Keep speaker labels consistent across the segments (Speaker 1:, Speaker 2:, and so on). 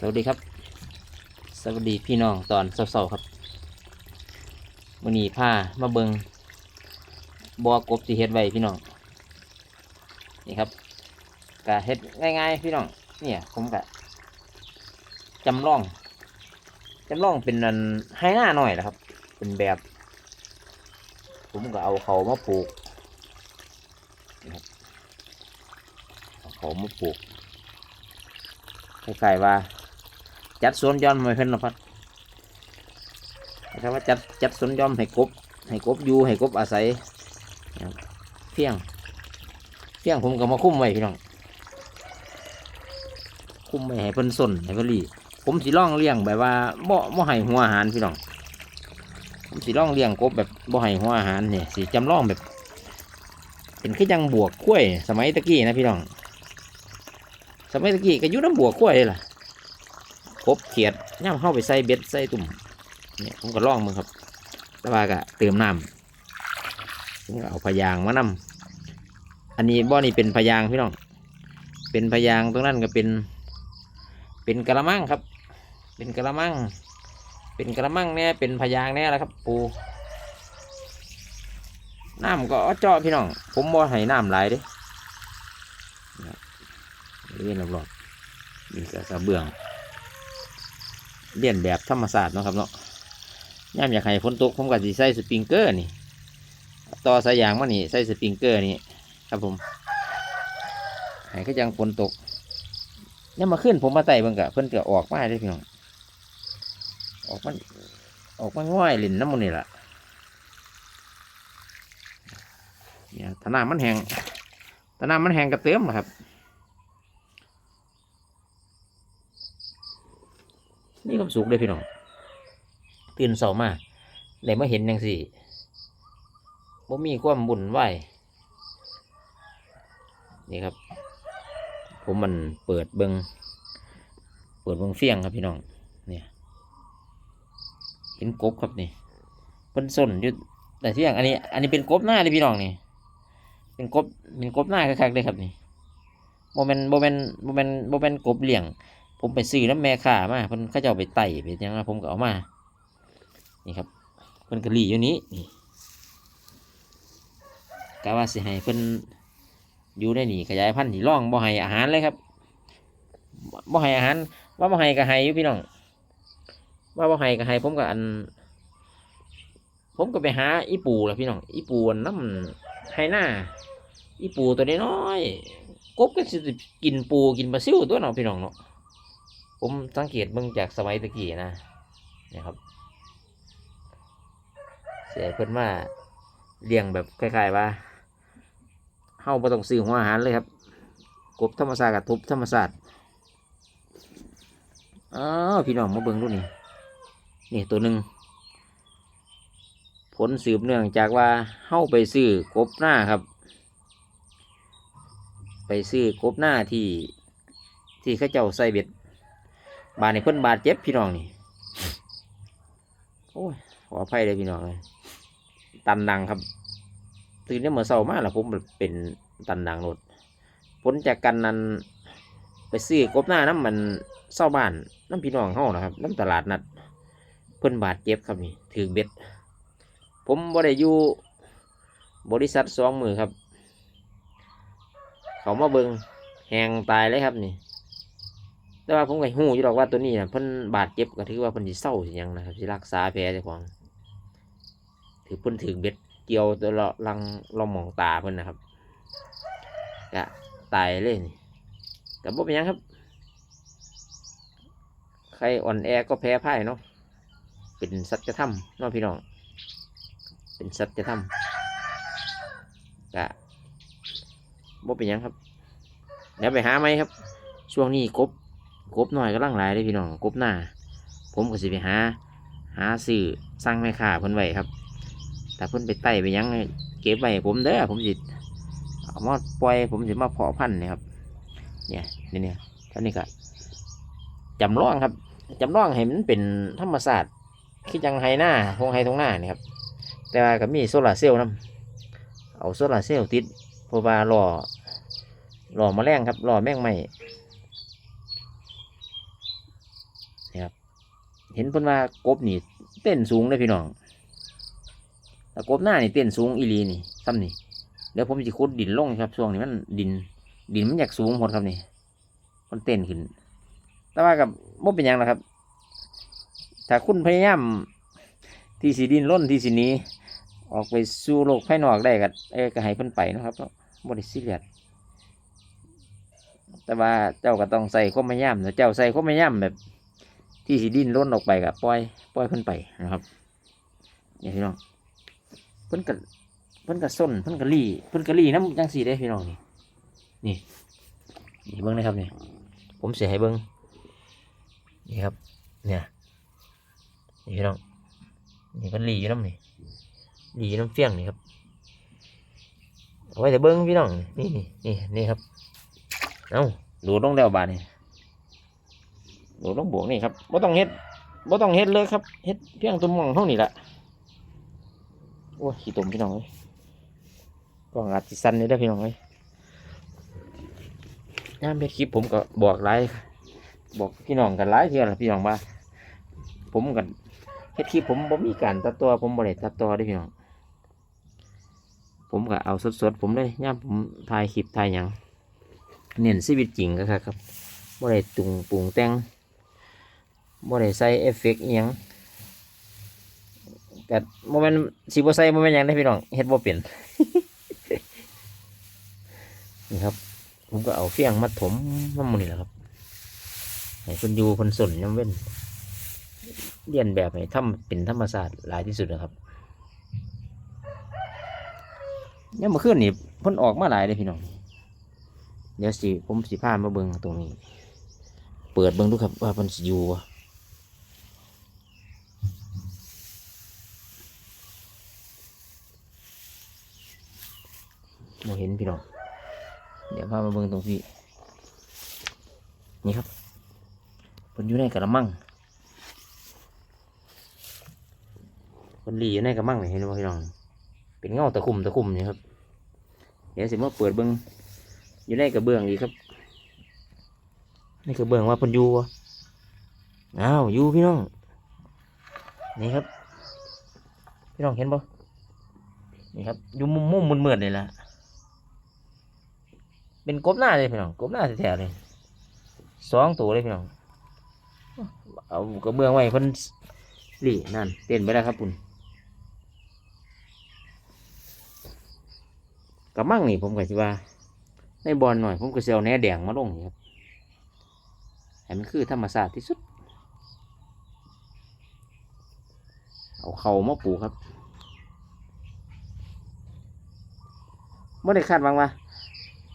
Speaker 1: สวัสดีครับ สวัสดีพี่น้องตอนเช้าๆครับวันนี้พามาเบิงบอกบที่เฮ็ดไว้พี่น้องนี่ครับกะเฮ็ดง่ายๆพี่น้องเนี่ยผมกะจำลองจำลองเป็นนันให้หน้าหน่อยนะครับ เป็นแบบ ผมก็เอาเขามาปลูกนี่ครับเอาเขามาปลูกคล้ายๆว่า จัดสวนย้อนไม่เพิ่นหรอกครับนะครับว่าจัดจัดสวนย้อนให้กบ ให้กบอยู่ให้กบอาศัยเพียงเพียงผมก็มาคุ้มไว้พี่น้องคุ้มไว้ให้เพิ่นสนให้เพิ่นรีผมสิล่องเลี้ยงแบบว่าบ่บ่ให้หัวอาหารพี่น้องผมสิล่องเลี้ยงกบแบบบ่ให้หัวอาหารเนี่ยสิจำลองแบบ เป็นคือยังบวกกล้วย สมัยตะกี้นะพี่น้องสมัยตะกี้ก็ยู่น้ำบวกกล้วยเลยล่ะ กบเขียดย่ำเข้าไปใส่เบ็ดใส่ตุ่มเนี่ยผมก็ล่องมึงครับแต่ว่าก็เติมน้ำผมก็เอาพยางมานำอันนี้บ่อนี่เป็นพยางพี่น้อง เป็นพยางตรงนั้นก็เป็น เป็นกระมังครับ เป็นกระมัง เป็นกระมังเนี่ยเป็นพยางเนี่ยแหละครับ ปูน้ำก็เจาะพี่น้อง ผมบ่ให้น้ำไหลเด้นะครับเรียนรอบๆนี่ก็กระเบื้อง เลียนแบบธรรมศาสตร์เนาะครับเนาะย่ามอยากให้ฝนตกผมก็สิใส่สปริงเกอร์นี่ต่อสายยางมานี่ใส่สปริงเกอร์นี่ครับผมให้ก็ยังฝนตกเนี่ยมาขึ้นผมมาไต่เบิ่งกะเพิ่นก็ออกมาได้พี่น้องออกมาออกมาง่อยล่นน้ำมันนี่แหละเนี่ยถ้ามันแห้งถ้ามันแห้งก็เติมนะครับ ความสุขเลยพี่น้องตื่นเสามาเลยมาเห็นยังสี่บ่มีความบุญไหวนี่ครับ ผมมันเปิดเบิงเปิดเบิงเฟียงครับพี่น้องเนี่ยเห็นกบครับนี่เพิ่นส้นอยู่แต่เที่ยงอันนี้ อันนี้เป็นกบหน้าเลยพี่น้องนี่ เป็นกบเป็นกบหน้าคักๆเลยครับนี่โมเมนโมเมนโมเมนโมเมนกบเหลี้ยง ผมไปซื้อน้ำแม่ข่ามาเพิ่นเขาจะเอาไปไต่ไปยังผมก็เอามา นี่ครับเพิ่นกะลีอยู่นี้นี่กะว่าสิให้เพิ่นอยู่ได้นี่ขยายพันธุ์ที่ร่องบ่ให้อาหารเลยครับบ่ให้อาหาร ว่าบ่ให้ก็ให้อยู่พี่น้องว่าบ่ให้ก็ให้ผมก็อัน ผมก็ไปหาอีปูแหละพี่น้องอีปูน้ำให้หน้าอีปูตัวน้อยกบก็สิกินปูกินปลาซิวตัวเนาะพี่น้องเนาะ ผมสังเกตเบิ่งจากสมัยตะกี้นะเนี่ยครับ เสียเพิ่นมาเลี้ยงแบบคล้ายๆว่าเฮาบ่ต้องซื้อหัวอาหารเลยครับ กบธรรมศาสตร์กับทุบธรรมศาสตร์อ้าวพี่น้องมาเบิ่งดูนี่นี่ตัวหนึ่งผลสืบเนื่องจากว่าเฮาไปซื้อกบหน้าครับ ไปซื้อกบหน้าที่ที่เขาเจ้าใส่เบ็ด บาดนี่เพิ่นบาดเจ็บพี่น้องนี่โอ้ยขออภัยเลยพี่น้องเลยตันดังครับตื่นเนี่ยเมื่อเช้ามากแล้วผมเป็นตันดังรถผลจากกันนั้นไปซื้อกบหน้าน้ำมันเศร้าบ้านน้ำพี่น้องเฮานะครับน้ำตลาดนัด เพิ่นบาดเจ็บครับนี่ถือเบ็ด ผมบ่ได้อยู่บริษัทสองมือครับ เขามาเบิงแหงตายเลยครับนี่ แต่ว่าผมก็หูอยู่หรอกว่าตัวนี้นะเพิ่นบาดเจ็บก็ถือว่าเพิ่นสิเศร้าสิยังนะครับสิรักษาแผลเจ้าของถือเพิ่นถือเบ็ดเกี่ยวตัวละลังลองมองตาเพิ่นนะครับก็ตายเลยนี่แต่บ่เป็นยังครับ ใครอ่อนแอก็แพ้พ่ายเนาะเป็นสัจธรรมเนาะพี่น้องเป็นสัจธรรมก็บ่เป็นยังครับเดี๋ยวไปหาไหมครับ ช่วงนี้กบ กบหน่อยก็ลังหลายเลยพี่น้องกบหน้า ผมก็สิไปหา หาซื้อสั่งแม่ค้าเพิ่นไว้ครับ แต่เพิ่นไปไต่ไปยังให้เก็บไว้ให้ผมเด้อผมสิเอามาปล่อยผมสิมาเพาะพันธุ์นี่ครับ เนี่ยนี่เนี่ยท่านี้ก็จำลองครับจำลองให้มันเป็นธรรมศาสตร์คือจังไฮหน้าทงไฮทงหน้านี่ครับ แต่ว่าก็มีโซลาร์เซลล์นํเอาโซลาร์เซลล์ติดเพราะว่ารอรอแมลงครับรอแมงไหม้ นะครับ เห็นเพิ่นว่ากบนี่เต้นสูงเลยพี่น้องแต่กบหน้านี่เต้นสูงอีลีนี่ซ้ำนี่เดี๋ยวผมจะขุดดินลงครับช่วงนี้มันดิน ดินมันอยากสูงหมดครับนี่มันเต้นขึ้น แต่ว่ากับบ่เป็นยังนะครับ ถ้าคุณพยายามที่สีดินล้นที่สีนี้ ออกไปสู่โลกภายนอกได้ก็เออก็ให้เพิ่นไปนะครับบ่ได้ซีเรียสแต่ว่าเจ้าก็ต้องใส่ความพยายามนะเจ้าใส่ความพยายามแบบ ที่สีดินล้นออกไปก็ปล่อยปล่อยเพิ่นไปนะครับนี่พี่น้องเพิ่นก็เพิ่นก็ส้นเพิ่นก็รี่เพิ่นก็รี่น้ำจังสีได้พี่น้องนี่นี่นี่เบิ้งนะครับนี่ผมเสียให้เบิ้งนี่ครับ เนี่ยนี่พี่น้องนี่เพิ่นรี่อยู่น้ำนี่ดีน้ำเฟี้ยงนี่ครับเอาไว้แต่เบิ้งพี่น้องนี่นี่นี่นี่ครับเอ้าดูลงแล้วบาดนี่ ดูลงบวกนี่ครับบ่ต้องเฮ็ดบ่ต้องเฮ็ดเลยครับเฮ็ดเพียงตัวมองเท่านี้แหละโอ้ยขี้ตุ่มพี่น้องเอ้ยกล้องอาจสิสั่นนี่ได้พี่น้องเอ้ยย่ามเฮ็ดคลิปผมก็บอกหลายบอกพี่น้องกันหลายเทื่อละพี่น้องว่าผมกันเฮ็ดคลิปผมบ่มีการตัดต่อผมบ่ได้ตัดต่อเด้พี่น้องผมก็เอาสดๆผมเลยย่ามผมถ่ายคลิปถ่ายหยังเน้นชีวิตจริงก็ครับครับบ่ได้ตุงปรุงแต่ง บ่ได้ใส่เอฟเฟกต์อิหยังแต่โมเมนต์สิบ่ใส่โมเมนต์ยังได้พี่น้องเฮ็ดบ่เป็นนี่ครับ ผมก็เอาเฟียงมาถมน้ำมันนี่แหละครับให้คนอยู่คนสนย่ำเว้นเรียนแบบให้ทำเป็นธรรมศาสตร์หลายที่สุดนะครับเนี่ยเมื่อคืนนี่พ่นออกมาหลายเลยพี่น้อง เดี๋ยวสิผมสิพามาเบิ่งตรงนี้ เปิดเบิ่งดูครับว่าเพ่นสิอยู่วะ โมเห็นพี่น้องเดี๋ยวพามาเบิ่งตรงที่นี่ครับปนอยู่ในกระมังคนดีอยู่ในกระมังนี่เห็นไหมพี่น้อง เป็นเงาตะคุ่มตะคุ่มนี่ครับ เดี๋ยวสิมาเปิดเบิ้งอยู่ในกระเบื้องอีกครับในกระเบื้องว่าเพิ่นอยู่วะอ้าวอยู่พี่น้อง นี่ครับ พี่น้องเห็นปะนี่ครับอยู่มุมมุมมืดมืดๆนี่ะ เป็นกบหน้าเลยพี่น้องกบหน้าแท้ๆเลยสองตัวเลยพี่น้องเอากระเบื้องไว้เพิ่นหลี่นั่นเต้นไปแล้วครับปุ่นกระมังนี่ผมก็สิว่า ในบอลหน่อย ผมก็เอาแหนแดงมาลงนี่ครับให้มันคือธรรมศาสตร์ที่สุด เอาเข่ามาปูครับไม่ได้คาดหวังว่า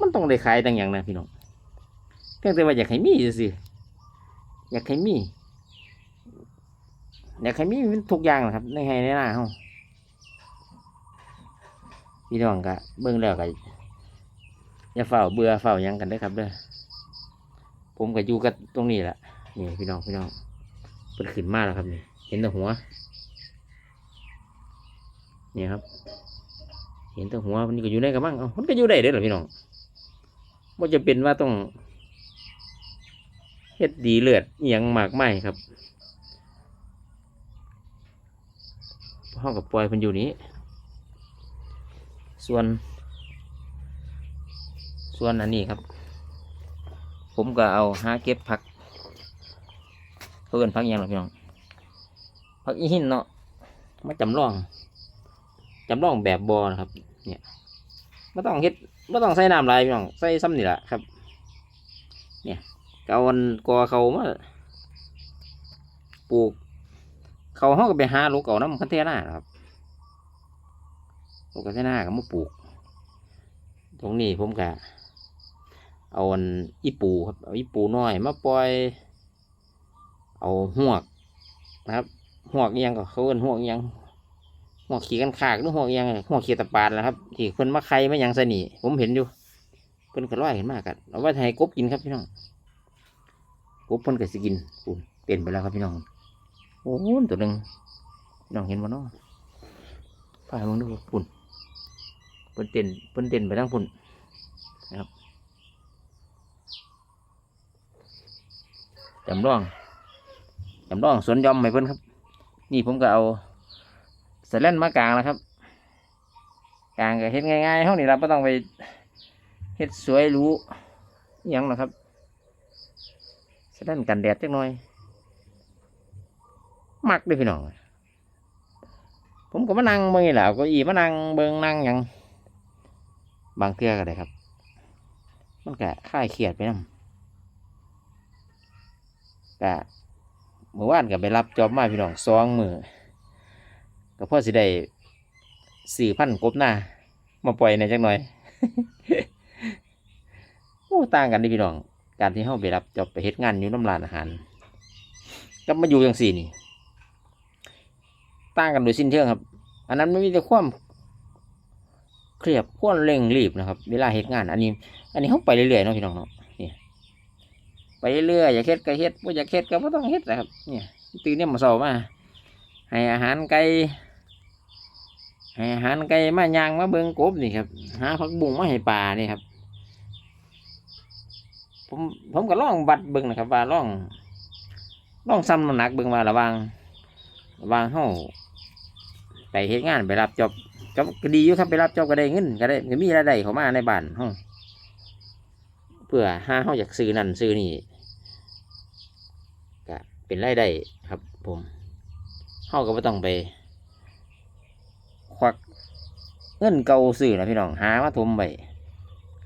Speaker 1: มันต้องได้ขายต่างอย่างนะพี่น้องเพียงแต่ว่าอยากให้มีสิอยากให้มี อยากให้มีมันทุกอย่างนะครับในให้ในหน้าเฮาพี่น้องก็เบิ่งแล้วก็อย่าเฝ้าเบื่อเฝ้ายังกันเด้ครับเด้อผมก็อยู่กับตรงนี้แหละนี่พี่น้องพี่น้องเปิดขึ้นมากแล้วครับนี่เห็นแต่หัวนี่ครับ เห็นแต่หัวมันก็อยู่ในกระมังเอ้ามันก็อยู่ได้เด้อเหรอพี่น้อง ว่าจะเป็นว่าต้องเฮ็ดดีเลือดเอหยังมากไหมครับห้องกับปล่อยมันอยู่นี้ ส่วน ส่วนอันนี้ครับ ผมก็เอาหาเก็บผักเพื่อนพักยังหรอพี่น้องพักอีหินเนาะมาจำลองจำลองแบบบอนะครับ เนี่ยไม่ต้องเฮ็ด ไม่ต้องใส่น้ำลายพี่น้องใส่ซ้ำนี่แหละครับ เนี่ยก็เอาอันกอเขามาปลูก เขาห้องก็ไปหาลูกเอาน้ำคันเทน่าครับลูกกระเทน่าก็มาปลูก ตรงนี้ผมกะเอาอันอีปูครับเอาอีปูน้อยมาปล่อย เอาหวกนะครับหวกยังก็เขาเอิ้นหวกยัง หัวขี่กันขากหรือหวยังหัวขี่ตะปาดนะครับที่เพิ่นมาไข่มาหยังสนีผมเห็นอยู่เพิ่นก็ร้อยเห็นมากกันเอาไว้ให้กบกินครับพี่น้องกบเพิ่นก็สิกินปุ่นเปลี่ยนไปแล้วครับพี่น้องโอ้โหตัวหนึ่งพี่น้องเห็นบ่เนาะพาให้มึงดูปุ่นเพิ่นเต้นเพิ่นเต้นไปทั้งพุ่นนะครับจำลองจำลองสวนยอมให้เพิ่นครับ นี่ผมก็เอา สแลนมากลางแล้วครับกลางก็เฮ็ดง่ายๆเท่านี้เราไม่ต้องไปเฮ็ดสวยรู้ยังหรอครับสแลนกันแดดจักหน่อย มักด้วยพี่น้องผมก็มานั่งเบิ่งนี่แหละก็อีมานั่งเบิ่งนั่งยังบางเทื่อก็ได้ครับ มันก็คลายเครียดไปนำก็เมื่อวานก็ไปรับจอบมาพี่น้องสองมือ ก็พอสิได้สี่พันกบหน้ามาปล่อยในอยจักหน่อยโอ้ต่างกันเดิพี่น้อง การที่เฮาไปรับจอบไปเฮ็ดงานอยู่น้ำร้านอาหารกับมาอยู่จังสี่นี่ต่างกันโดยสิ้นเชิงครับ อันนั้นไม่มีแต่ความเครียดความเร่งรีบนะครับ เวลาเหตุงาน อันนี้ อันนี้เขาไปเรื่อยๆเนาะพี่น้องเนาะนี่ไปเรื่อยๆอยากเฮ็ดก็เฮ็ดบ่อยากเฮ็ดก็บ่ต้องเฮ็ดนะครับ เนี่ยตื่นเนี่ยมาเช้ามาให้อาหารไก่ ให้อาหารไก่มาย่างมาเบิงกบนี่ครับ หาผักบุ้งมาให้ปลานี่ครับ ผมผมก็ล่องวัดเบิงนะครับ ว่าล่องล่องซ้ำน้ำหนักเบิงว่าระวังระวังเฮาไปเฮ็ดงานไปรับจบก็ก็ดีอยู่ครับไปรับจบก็ได้เงินก็ได้ก็มีรายได้เข้ามาในบ้านเฮาเพื่อหาเฮาอยากซื้อนั่นซื้อนี่ก็เป็นรายได้ครับ ผมเฮาก็บ่ต้องไป ควักเงินเก่าซื้อนะพี่น้องหามาถมไป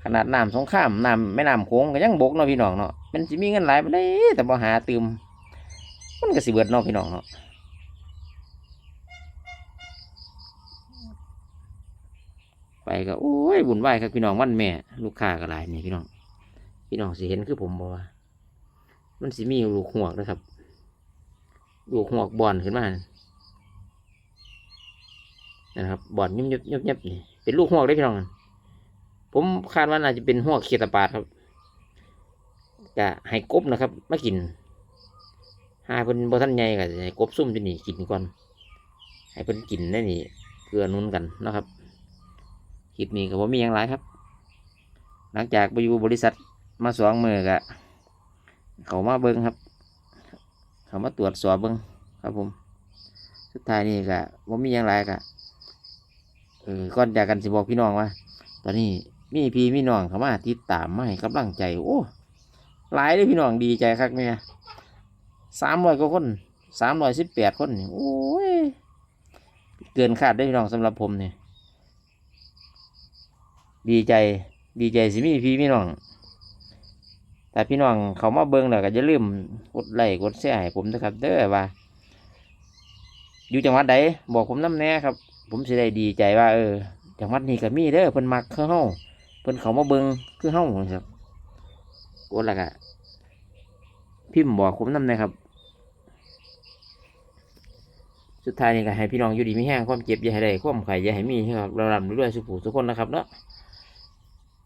Speaker 1: ขนาดน้ำสงครามน้ำแม่น้ำโขงก็ยังบกเนาะพี่น้องเนาะมันสิมีเงินหลายไปได้แต่บ่หาตืมมันก็สิเบิดเนาะพี่น้องเนาะไปก็โอ้ยบุญไหวครับพี่น้องวันแม่ ลูกค้าก็หลายนี่พี่น้อง พี่น้องสิเห็นคือผมบอกว่ามันสิมีลูกหวกนะครับลูกหวกบอลขึ้นมา นะครับบอลยุบยุบยุบยุบนี่เป็นลูกหวกได้พี่น้องผมคาดว่าน่าจะเป็นหวกเขียตาปาดครับจะให้กบนะครับมากินหาเพิ่นบ่ทันใหญ่ก็จะให้กบซุ่มที่นี่กินก่อน ให้เพิ่นกินได้นี่เกลือนุ่นกันนะครับคลิปนี้ก็บ่มีอย่างไรครับ หลังจากไปอยู่บริษัทมาสองมือกะเขามาเบิ้งครับ เขามาตรวจสอบเบิ้งครับผม สุดท้ายนี่กะบ่มีอย่างไรกะ เออก่อนจากกันสิบอกพี่น้องว่า ตอนนี้มีพี่มีน้องเขามาติดตามมาให้กำลังใจ โอ้หลายเลยพี่น้องดีใจครับเนี่ยสามร้อยกว่าคนสามร้อยสิบแปดคนโอ้ยเกินคาดได้พี่น้องสำหรับผมเนี่ยดีใจดีใจสิมีพี่พี่น้อง แต่พี่น้องเขามาเบิ่งแล้วก็อย่าลืมกดไลค์กดแชร์ให้ผมนะครับ เด้อว่า อยู่จังหวัดใดบอกผมน้ำแน่ครับ ผมสิได้ดีใจว่า เออจังหวัดนี้ก็มีเด้อเพิ่นมักคือเฮาเพิ่นเขามาเบิงคือเฮาครับกดล้วก็พิมพ์บอกผมน้ำน่ครับ สุดท้ายนี่ก็ให้พี่น้องอยู่ดีไม่แห้งความเจ็บอย่าให้ได้ความไข่อย่าให้มีครับเราลำด้วยสุขทุกคนนะครับเนาะ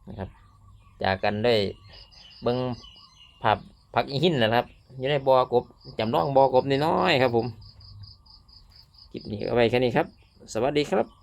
Speaker 1: นะครับ จากกันได้เบิ้งผับผักอีหินนะครับ อยู่ในบ่อกบจำลองบ่อกบน้อยๆครับ ผมคลิปนี้ก็เอาไว้แค่นี้ครับ สวัสดีครับ